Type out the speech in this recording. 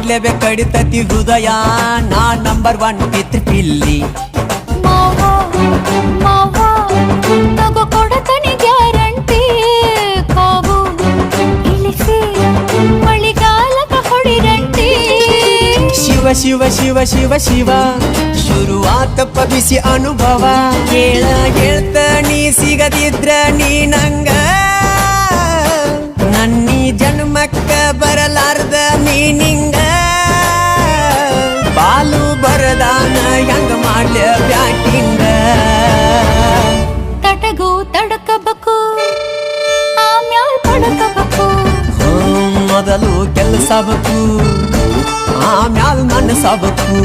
ಮಾಡ್ಲೇಬೇಕು ಕಡಿತತಿ ಹೃದಯ. ನಾ ನಂಬರ್ ಒನ್ ಪಿತ್ ಪಿಲ್ಲಿ. ಶಿವ ಶಿವ ಶಿವ ಶಿವ ಶಿವ ಶುರುವಾತ ಬಿಸಿ ಅನುಭವ. ಹೇಳ ಹೇಳ್ತ ನೀ ಸಿಗದಿದ್ರ ನೀ ನಂಗ ಮಾಡ್ಲ ಬ್ಯಾಟಿಂದ ತಟಗೂ ತಡಕಬೇಕು ಆಮ್ಯಾಲ್ ಪಡಕಬೇಕು. ಮೊದಲು ಕೆಲಸ ಆ ಆಮ್ಯಾಲ್ ನನ್ನ ಸಬಕು